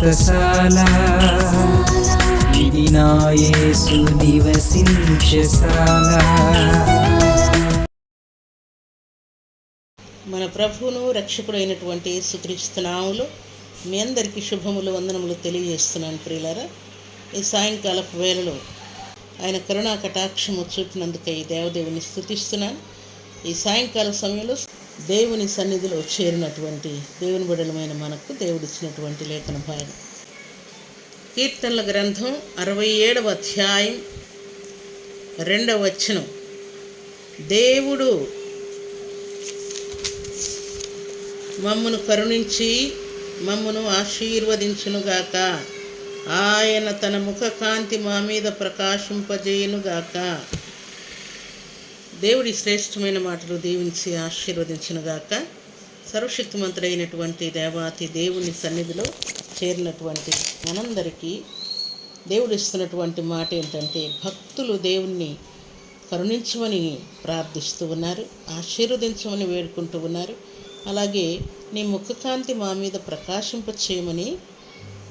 వ్రతశాల ఇది నివసించశాల మన ప్రభువును రక్షకుడైనటువంటి యేసుక్రీస్తు మీ అందరికీ శుభములు వందనములు తెలియజేస్తున్నాను ప్రియులారా. ఈ సాయంకాలపు వేళలో ఆయన కరుణా కటాక్షము చూపినందుకై దేవదేవుని స్థుతిస్తున్నాను ఈ సాయంకాల సమయంలో దేవుని సన్నిధిలో చేరినటువంటి దేవుని బిడలమైన మనకు దేవుడిచ్చినటువంటి లేఖన భాగం. కీర్తనల గ్రంథం అరవై ఏడవ అధ్యాయం రెండవ వచనం. దేవుడు మమ్మను కరుణించి మమ్మను ఆశీర్వదించునుగాక. ఆయన తన ముఖ కాంతి మా మీద ప్రకాశింపజేయునుగాక. దేవుడి శ్రేష్టమైన మాటలు దీవించి ఆశీర్వదించునుగాక సర్వశక్తిమంతుడైనటువంటి దేవాతి దేవుని సన్నిధిలో చేరినటువంటి మనందరికీ దేవుడు ఇస్తున్నటువంటి మాట ఏంటంటే భక్తులు దేవుణ్ణి కరుణించమని ప్రార్థిస్తూ ఉన్నారు ఆశీర్వదించమని వేడుకుంటూ ఉన్నారు. అలాగే నీ ముఖకాంతి మా మీద ప్రకాశింప చేయమని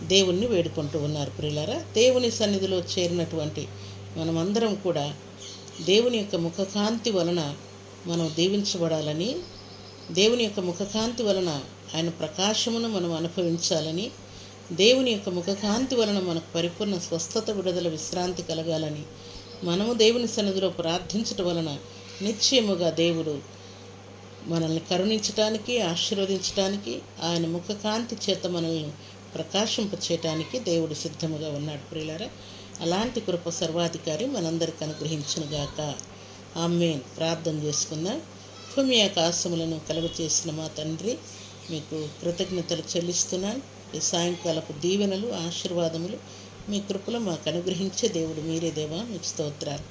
దేవుణ్ణి వేడుకుంటూ ఉన్నారు. ప్రియులారా దేవుని సన్నిధిలో చేరినటువంటి మనమందరం కూడా దేవుని యొక్క ముఖకాంతి వలన మనం దీవించబడాలని దేవుని యొక్క ముఖకాంతి వలన ఆయన ప్రకాశమును మనం అనుభవించాలని దేవుని యొక్క ముఖకాంతి వలన మనకు పరిపూర్ణ స్వస్థత విడుదల విశ్రాంతి కలగాలని మనము దేవుని సన్నిధిలో ప్రార్థించటం వలన నిశ్చయముగా దేవుడు మనల్ని కరుణించటానికి ఆశీర్వదించటానికి ఆయన ముఖకాంతి చేత మనల్ని ప్రకాశింపచేయటానికి దేవుడు సిద్ధముగా ఉన్నాడు. ప్రియులారా అలాంటి కృప సర్వాధికారి మనందరికి అనుగ్రహించునుగాక. ఆమెన్. ప్రార్థన చేసుకుందాం. భూమి ఆకాశములను కలుగచేసిన మా తండ్రి మీకు కృతజ్ఞతలు చెల్లిస్తున్నాను ఈ సాయంకాలపు దీవెనలు ఆశీర్వాదములు మీ కృపలో మాకు అనుగ్రహించే దేవుడు మీరే దేవా మీకు స్తోత్రాలు.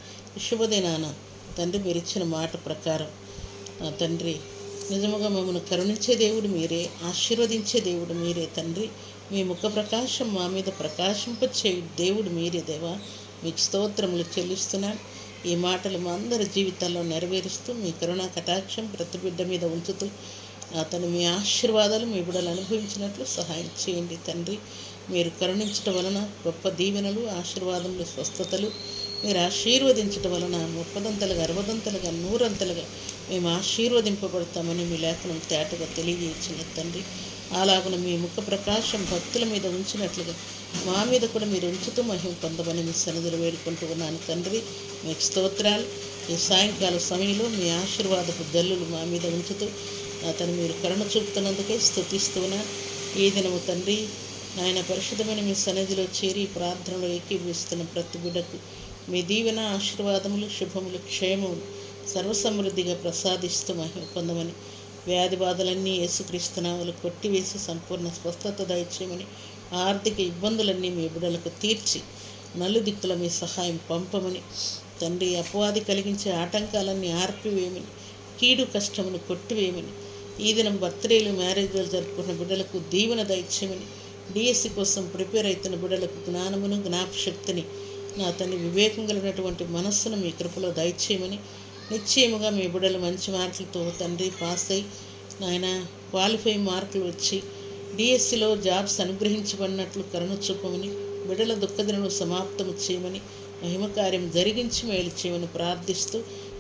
శుభదినాన తండ్రి మీరు ఇచ్చిన మాట ప్రకారం నా తండ్రి నిజముగా మమ్మల్ని కరుణించే దేవుడు మీరే ఆశీర్వదించే దేవుడు మీరే తండ్రి. మీ ముఖ ప్రకాశం మా మీద ప్రకాశింపచే దేవుడు మీరే దేవా. మీకు స్తోత్రములు చెల్లిస్తున్నాను. ఈ మాటలు మా అందరి జీవితాల్లో నెరవేరుస్తూ మీ కరుణా కటాక్షం ప్రతి బిడ్డ మీద ఉంచుతూ అతను మీ ఆశీర్వాదాలు మీ బిడ్డలు అనుభవించినట్లు సహాయం చేయండి తండ్రి. మీరు కరుణించటం వలన గొప్ప దీవెనలు ఆశీర్వాదములు స్వస్థతలు మీరు ఆశీర్వదించటం వలన ముప్పదంతలుగా అరవదంతలుగా నూరంతలుగా మేము ఆశీర్వదింపబడతామని మీ లేఖనం తేటగా తెలియజేసిన తండ్రి. అలాగున మీ ముఖ ప్రకాశం భక్తుల మీద ఉంచినట్లుగా మా మీద కూడా మీరు ఉంచుతూ మహిమ పొందమని మీ సన్నిధిలో వేడుకుంటూ ఉన్నాను తండ్రి. మీకు స్తోత్రాలు. ఈ సాయంకాల సమయంలో మీ ఆశీర్వాదపు దల్లులు మా మీద ఉంచుతూ అతను మీరు కరుణ చూపుతున్నందుకే స్థుతిస్తున్నాను ఈ దినము తండ్రి నాయన పరిశుద్ధమైన మీ సన్నిధిలో చేరి ప్రార్థనలో ఏకీభవిస్తున్న ప్రతి బిడ్డకు మీ దీవెన ఆశీర్వాదములు శుభములు క్షేమములు సర్వసమృద్ధిగా ప్రసాదిస్తూ మహిమ పొందమని వ్యాధి బాధలన్నీ యేసుక్రీస్తునామలు కొట్టివేసి సంపూర్ణ స్వస్థత దయచేయమని ఆర్థిక ఇబ్బందులన్నీ మీ బిడ్డలకు తీర్చి నలుదిక్కుల మీ సహాయం పంపమని తండ్రి అపవాది కలిగించే ఆటంకాలన్నీ ఆర్పివేయమని కీడు కష్టమును కొట్టివేయమని ఈ దినం బర్త్డేలు మ్యారేజ్లు జరుపుకున్న బిడ్డలకు దీవెన దయచేయమని డిఎస్సి కోసం ప్రిపేర్ అవుతున్న బిడ్డలకు జ్ఞానమును జ్ఞాపశక్తిని నా తండ్రి వివేకం కలిగినటువంటి మనస్సును మీ కృపలో దయచేయమని నిశ్చయముగా మీ బిడ్డలు మంచి మార్కులతో తండ్రి పాస్ అయి నాయన క్వాలిఫై మార్కులు వచ్చి డిఎస్సిలో జాబ్స్ అనుగ్రహించబడినట్లు కరుణ చూపమని బిడ్డల దుఃఖదినను సమాప్తము చేయమని మహిమకార్యం జరిగించి మేలు చేయమని ప్రార్థిస్తూ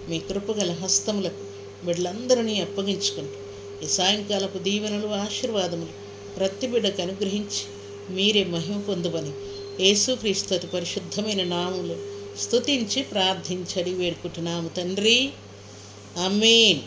మీ కృపగల హస్తములకు బిడ్డలందరినీ అప్పగించుకుంటూ ఈ సాయంకాలపు దీవెనలు ఆశీర్వాదములు ప్రతి బిడ్డకు అనుగ్రహించి మీరే మహిమ పొందుమని యేసుక్రీస్తు పరిశుద్ధమైన నాములు స్తుతించి ప్రార్థించడి వేడుకుంటున్నాము తండ్రి. అమీన్